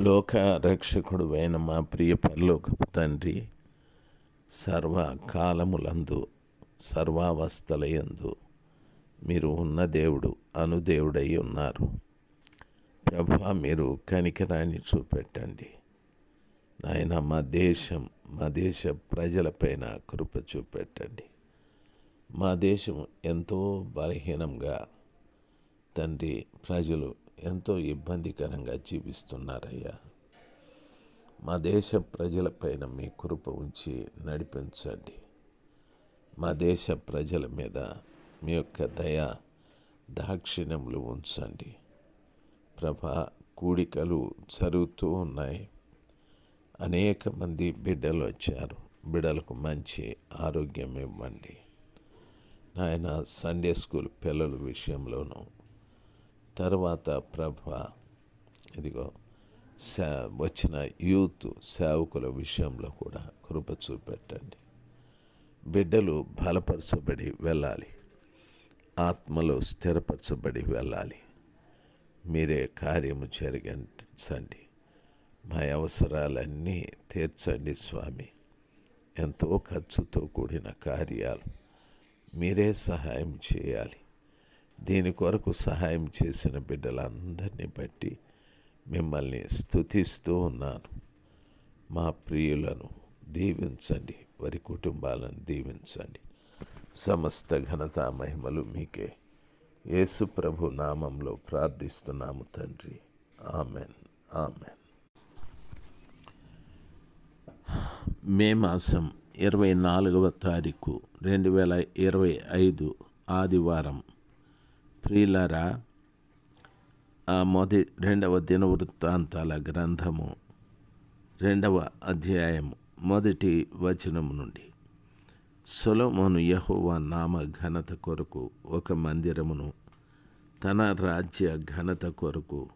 లోక రక్షకుడు అయిన మా ప్రియ పరలోకపు తండ్రి సర్వ కాలములందు సర్వావస్థలయందు మీరు ఉన్న దేవుడు అనుదేవుడై ఉన్నారు. ప్రభా మీరు కనికరాన్ని చూపెట్టండి. నాయన మా దేశం మా దేశ ప్రజలపైన కృప చూపెట్టండి. మా దేశం ఎంతో బలహీనంగా తండ్రి ప్రజలు ఎంతో ఇబ్బందికరంగా జీవిస్తున్నారయ్యా. మా దేశ ప్రజలపైన మీ కృప ఉంచి నడిపించండి. మా దేశ ప్రజల మీద మీ యొక్క దయ దాక్షిణ్యములు ఉంచండి. ప్రభా కూడికలు జరుగుతూ ఉన్నాయి. అనేక మంది బిడ్డలు వచ్చారు. బిడ్డలకు మంచి ఆరోగ్యం ఇవ్వండి. నాయన సండే స్కూల్ పిల్లల విషయంలోనూ తర్వాత ప్రభ ఇదిగో సే వచ్చిన యూత్ సేవకుల విషయంలో కూడా కృప చూపెట్టండి. బిడ్డలు బలపరచబడి వెళ్ళాలి. ఆత్మలో స్థిరపరచబడి వెళ్ళాలి. మీరే కార్యము జరిగించండి. మా అవసరాలన్నీ తీర్చండి స్వామి. ఎంతో ఖర్చుతో కూడిన కార్యాలు మీరే సహాయం చేయాలి. దీని కొరకు సహాయం చేసిన బిడ్డలందరినీ బట్టి మిమ్మల్ని స్తుతిస్తూ ఉన్నాను. మా ప్రియులను దీవించండి. వారి కుటుంబాలను దీవించండి. సమస్త ఘనత మహిమలు మీకే. యేసు ప్రభు నామంలో ప్రార్థిస్తున్నాము తండ్రి. ఆమెన్. ఆమెన్. మే మాసం ఇరవై నాలుగవ తారీఖు రెండు వేల ఇరవై ఐదు ఆదివారం ప్రియులారా ఆ మొదటి రెండవ దినవృత్తాంతాల గ్రంథము రెండవ అధ్యాయము మొదటి వచనము నుండి. సొలొమోను యహోవా నామ ఘనత కొరకు ఒక మందిరమును తన రాజ్య ఘనత కొరకు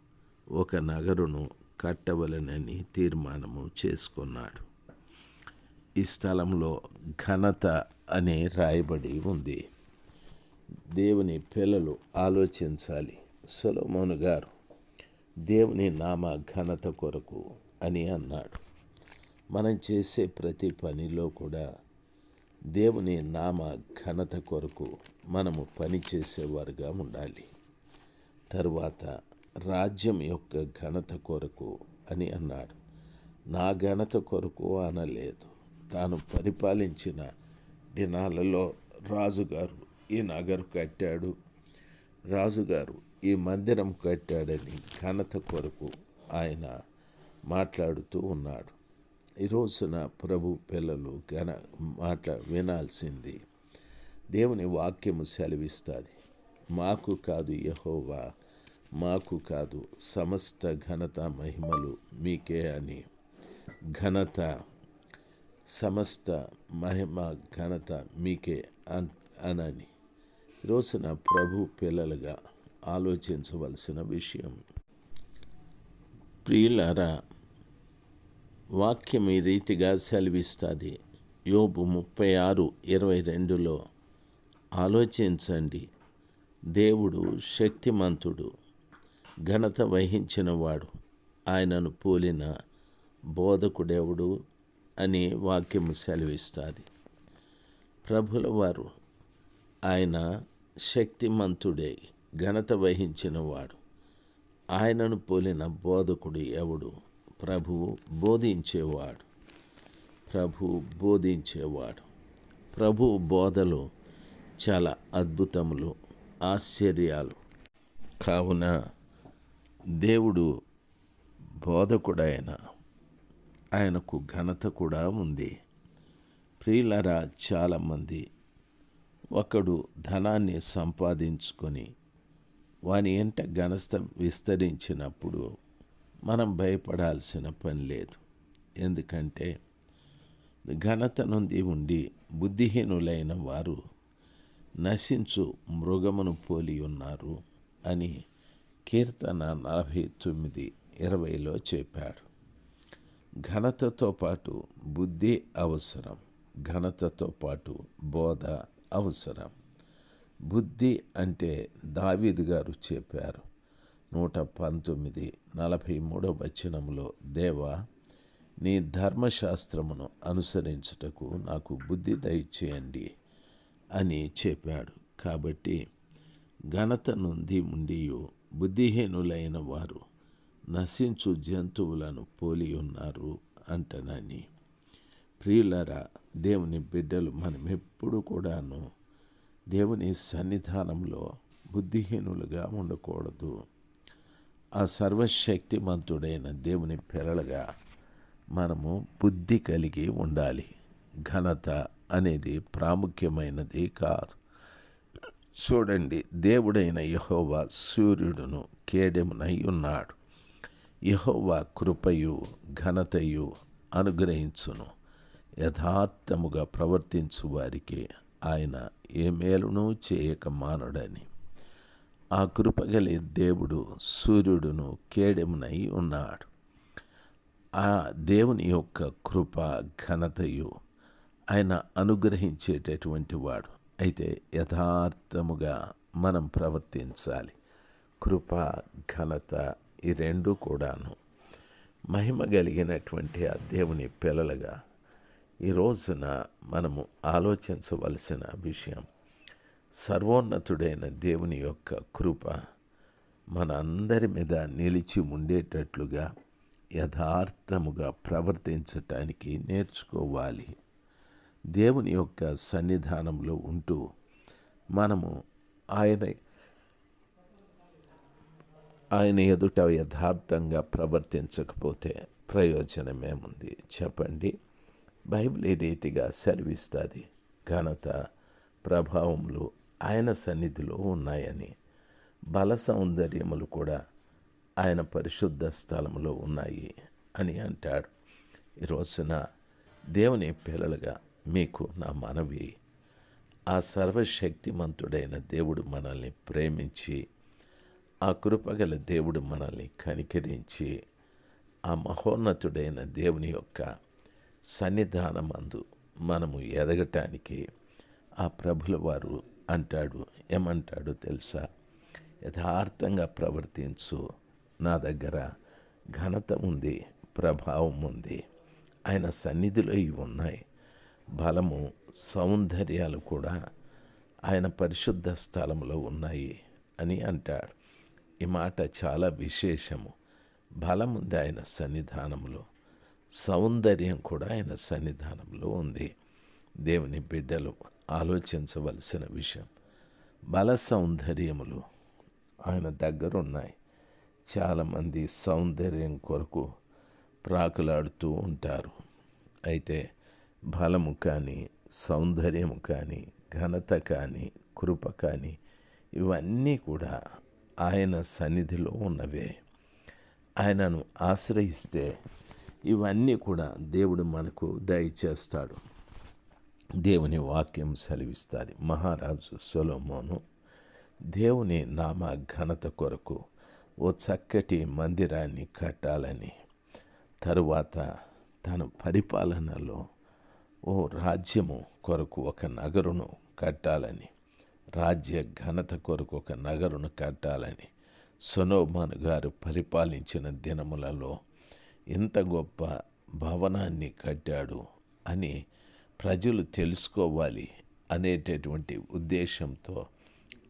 ఒక నగరును కట్టవలనని తీర్మానము చేసుకున్నాడు. ఈ స్థలంలో ఘనత అనే రాయబడి ఉంది. దేవుని పిల్లలు ఆలోచించాలి. సొలమోను గారు దేవుని నామ ఘనత కొరకు అని అన్నాడు. మనం చేసే ప్రతి పనిలో కూడా దేవుని నామ ఘనత కొరకు మనము పని చేసేవారుగా ఉండాలి. తరువాత రాజ్యం యొక్క ఘనత కొరకు అని అన్నాడు. నా ఘనత కొరకు అనలేదు. తాను పరిపాలించిన దినాలలో రాజుగారు ఈ నగరు కట్టాడు రాజుగారు. ఈ మందిరం కట్టాడని ఘనత కొరకు ఆయన మాట్లాడుతూ ఉన్నాడు. ఈ రోజున ప్రభు పిల్లలు ఘన మాట్లా వినాల్సింది. దేవుని వాక్యము సెలవిస్తుంది. మాకు కాదు యహోవా మాకు కాదు సమస్త ఘనత మహిమలు మీకే అని. ఘనత సమస్త మహిమ ఘనత మీకే అన్ అనని. రోజున ప్రభు పిల్లలుగా ఆలోచించవలసిన విషయం. ప్రియులారా వాక్యం ఈ రీతిగా సెలవిస్తుంది. యోబు ముప్పై ఆరు ఇరవై రెండులో ఆలోచించండి. దేవుడు శక్తిమంతుడు ఘనత వహించినవాడు. ఆయనను పోలిన బోధకుడెవడు అని వాక్యము సెలవిస్తుంది. ప్రభుల వారు ఆయన శక్తిమంతుడే ఘనత వహించినవాడు. ఆయనను పోలిన బోధకుడు ఎవడు? ప్రభువు బోధించేవాడు. ప్రభు బోధించేవాడు. ప్రభు బోధలో చాలా అద్భుతములు ఆశ్చర్యాలు. కావున దేవుడు బోధకుడైన ఆయనకు ఘనత కూడా ఉంది. ప్రియులరా చాలామంది ఒకడు ధనాన్ని సంపాదించుకొని వాని ఎంట ఘనస్థ విస్తరించినప్పుడు మనం భయపడాల్సిన పని లేదు. ఎందుకంటే ఘనత నుండి ఉండి బుద్ధిహీనులైన వారు నశించు మృగమును పోలి ఉన్నారు అని కీర్తన నలభై తొమ్మిది ఇరవైలో చెప్పాడు. ఘనతతో పాటు బుద్ధి అవసరం ఘనతతో పాటు బోధ అవసరం. బుద్ధి అంటే దావీదు గారు చెప్పారు నూట పంతొమ్మిది నలభై మూడో వచనంలో దేవా నీ ధర్మశాస్త్రమును అనుసరించుటకు నాకు బుద్ధి దయచేయండి అని చెప్పాడు. కాబట్టి ఘనత నుండి ఉండి బుద్ధిహీనులైన వారు నశించు జంతువులను పోలి ఉన్నారు అంటనని ప్రియులరా దేవుని బిడ్డలు మనం ఎప్పుడు కూడాను దేవుని సన్నిధానంలో బుద్ధిహీనులుగా ఉండకూడదు. ఆ సర్వశక్తిమంతుడైన దేవుని పిల్లలుగా మనము బుద్ధి కలిగి ఉండాలి. ఘనత అనేది ప్రాముఖ్యమైనది కాదు. చూడండి దేవుడైన యహోవా సూర్యుడును కేడెమునై ఉన్నాడు. యహోవా కృపయు ఘనతయు అనుగ్రహించును. యథార్థముగా ప్రవర్తించు వారికి ఆయన ఏ మేలును చేయక మానడని. ఆ కృపగలి దేవుడు సూర్యుడును కేడెమునై ఉన్నాడు. ఆ దేవుని యొక్క కృప ఘనతయు ఆయన అనుగ్రహించేటటువంటి వాడు. అయితే యథార్థముగా మనం ప్రవర్తించాలి. కృప ఘనత ఈ రెండు కూడాను మహిమ కలిగినటువంటి ఆ దేవుని పిల్లలుగా ఈ రోజున మనము ఆలోచించవలసిన విషయం సర్వోన్నతుడైన దేవుని యొక్క కృప మన అందరి మీద నిలిచి ఉండేటట్లుగా యథార్థముగా ప్రవర్తించటానికి నేర్చుకోవాలి. దేవుని యొక్క సన్నిధానంలో ఉంటూ మనము ఆయన ఆయన ఎదుట యథార్థంగా ప్రవర్తించకపోతే ప్రయోజనమేముంది? చెప్పండి. బైబిల్ రీతిగా సెలవిస్తుంది? ఘనత ప్రభావములు ఆయన సన్నిధిలో ఉన్నాయని బల సౌందర్యములు కూడా ఆయన పరిశుద్ధ స్థలములో ఉన్నాయి అని అంటాడు. ఈ రోజున దేవుని పిల్లలుగా మీకు నా మనవి ఆ సర్వశక్తిమంతుడైన దేవుడు మనల్ని ప్రేమించి ఆ కృపగల దేవుడు మనల్ని కనికరించి ఆ మహోన్నతుడైన దేవుని యొక్క సన్నిధానమందు మనము ఎదగటానికి ఆ ప్రభుల వారు అంటాడు. ఏమంటాడు తెలుసా? యథార్థంగా ప్రవర్తించు. నా దగ్గర ఘనత ఉంది ప్రభావం ఉంది. ఆయన సన్నిధిలో ఇవి ఉన్నాయి. బలము సౌందర్యాలు కూడా ఆయన పరిశుద్ధ స్థలంలో ఉన్నాయి అని అంటాడు. ఈ మాట చాలా విశేషము. బలం ఉంది ఆయన సన్నిధానంలో సౌందర్యం కూడా ఆయన సన్నిధానంలో ఉంది. దేవుని బిడ్డలు ఆలోచించవలసిన విషయం బల సౌందర్యములు ఆయన దగ్గర ఉన్నాయి చాలామంది సౌందర్యం కొరకు ప్రాకులాడుతూ ఉంటారు. అయితే బలము కానీ సౌందర్యము కానీ ఘనత కానీ కృప కానీ ఇవన్నీ కూడా ఆయన సన్నిధిలో ఉన్నవే. ఆయనను ఆశ్రయిస్తే ఇవన్నీ కూడా దేవుడు మనకు దయచేస్తాడు. దేవుని వాక్యం సెలవిస్తుంది. మహారాజు సొలోమోను దేవుని నామ ఘనత కొరకు ఓ చక్కటి మందిరాన్ని కట్టాలని తరువాత తన పరిపాలనలో ఓ రాజ్యము కొరకు ఒక నగరును కట్టాలని రాజ్య ఘనత కొరకు ఒక నగరును కట్టాలని సొనోమాన్ గారు పరిపాలించిన దినములలో ఇంత గొప్ప భవనాన్ని కట్టాడు అని ప్రజలు తెలుసుకోవాలి అనేటటువంటి ఉద్దేశంతో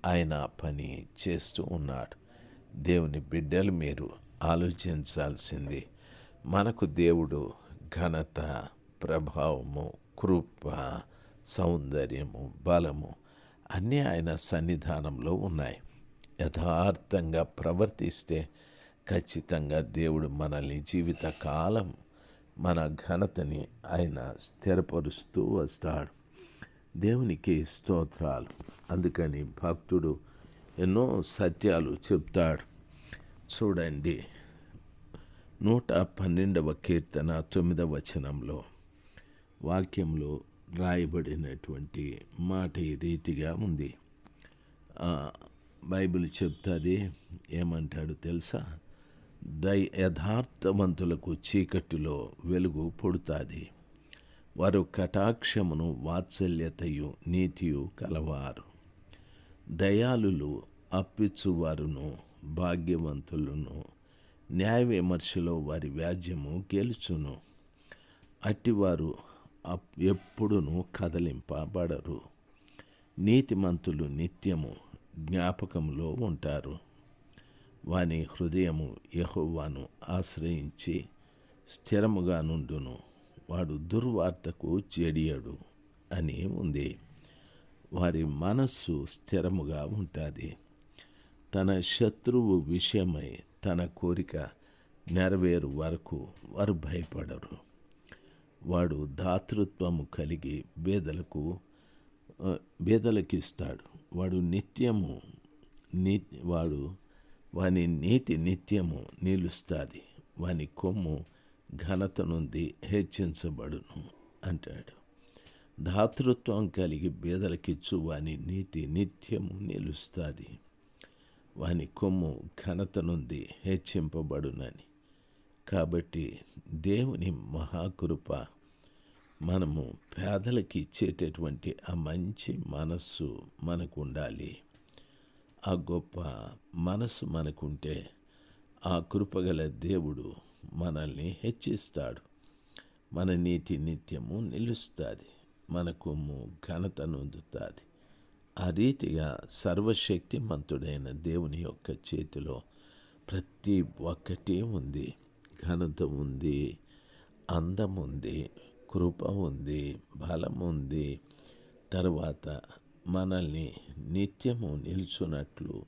ఆయన పని చేస్తూ ఉన్నాడు. దేవుని బిడ్డలు మీరు ఆలోచించాల్సింది మనకు దేవుడు ఘనత ప్రభావము కృప సౌందర్యము బలము అన్నీ ఆయన సన్నిధానంలో ఉన్నాయి. యథార్థంగా ప్రవర్తిస్తే ఖచ్చితంగా దేవుడు మనల్ని జీవితకాలం మన ఘనతని ఆయన స్థిరపరుస్తూ వస్తాడు. దేవునికి స్తోత్రాలు. అందుకని భక్తుడు ఎన్నో సత్యాలు చెప్తాడు. చూడండి నూట పన్నెండవ కీర్తన తొమ్మిదవ వచనంలో వాక్యంలో రాయబడినటువంటి మాట ఈ రీతిగా ఉంది. బైబిల్ చెప్తుంది ఏమంటాడు తెలుసా? దై యథార్థవంతులకు చీకటిలో వెలుగు పొడుతుంది. వారు కటాక్షమును వాత్సల్యతయు నీతియు కలవారు. దయాలులు అప్పిచ్చువారును భాగ్యవంతులను న్యాయ విమర్శలో వారి వ్యాజ్యము గెలుచును. అట్టివారు అప్- ఎప్పుడునూ కదలింపబడరు. నీతిమంతులు నిత్యము జ్ఞాపకంలో ఉంటారు. వాని హృదయము యహోవాను ఆశ్రయించి స్థిరముగా నుండును. వాడు దుర్వార్తకు చెడియడు అని ఉంది. వారి మనస్సు స్థిరముగా ఉంటుంది. తన శత్రువు విషయమై తన కోరిక నెరవేరు వరకు వారు భయపడరు. వాడు దాతృత్వము కలిగి బేదలకు బేదలకిస్తాడు. బేదలకు ఇస్తాడు వాడు నిత్యము ని వాడు వాని నీతి నిత్యము నిలుస్తుంది వాని కొమ్ము ఘనత నుండి హెచ్చించబడును అంటాడు. దాతృత్వం కలిగి బీదలకిచ్చు వాని నీతి నిత్యము నిలుస్తుంది వాని కొమ్ము ఘనత నుండి హెచ్చింపబడునని. కాబట్టి దేవుని మహాకృప మనము పేదలకి ఇచ్చేటటువంటి ఆ మంచి మనస్సు మనకు ఉండాలి. ఆ గొప్ప మనసు మనకుంటే ఆ కృపగల దేవుడు మనల్ని హెచ్చిస్తాడు. మన నీతి నిత్యము నిలుస్తుంది. మన కొమ్ము ఘనత నొందుతుంది. ఆ రీతిగా సర్వశక్తిమంతుడైన దేవుని యొక్క చేతిలో ప్రతి ఒక్కటి ఉంది. ఘనత ఉంది. అందం ఉంది కృప ఉంది. బలం ఉంది తర్వాత మనల్ని నిత్యము నిల్చున్నట్లు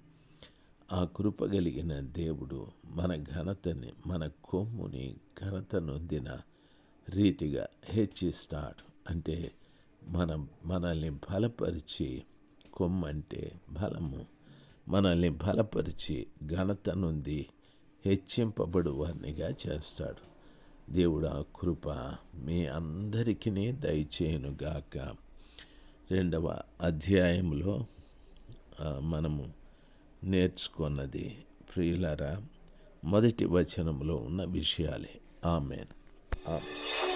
ఆ కృపగలిగిన దేవుడు మన ఘనతని మన కొమ్ముని ఘనత నొందిన రీతిగా హెచ్చిస్తాడు. అంటే మనం మనల్ని బలపరిచి కొమ్మంటే బలము మనల్ని బలపరిచి ఘనత నుండి హెచ్చింపబడు వారినిగా చేస్తాడు. దేవుడు ఆ కృప మీ అందరికీ దయచేయునుగాక. రెండవ అధ్యాయంలో మనము నేర్చుకున్నది ప్రియులరా మొదటి వచనంలో ఉన్న విషయాలే. ఆమెన్. ఆమె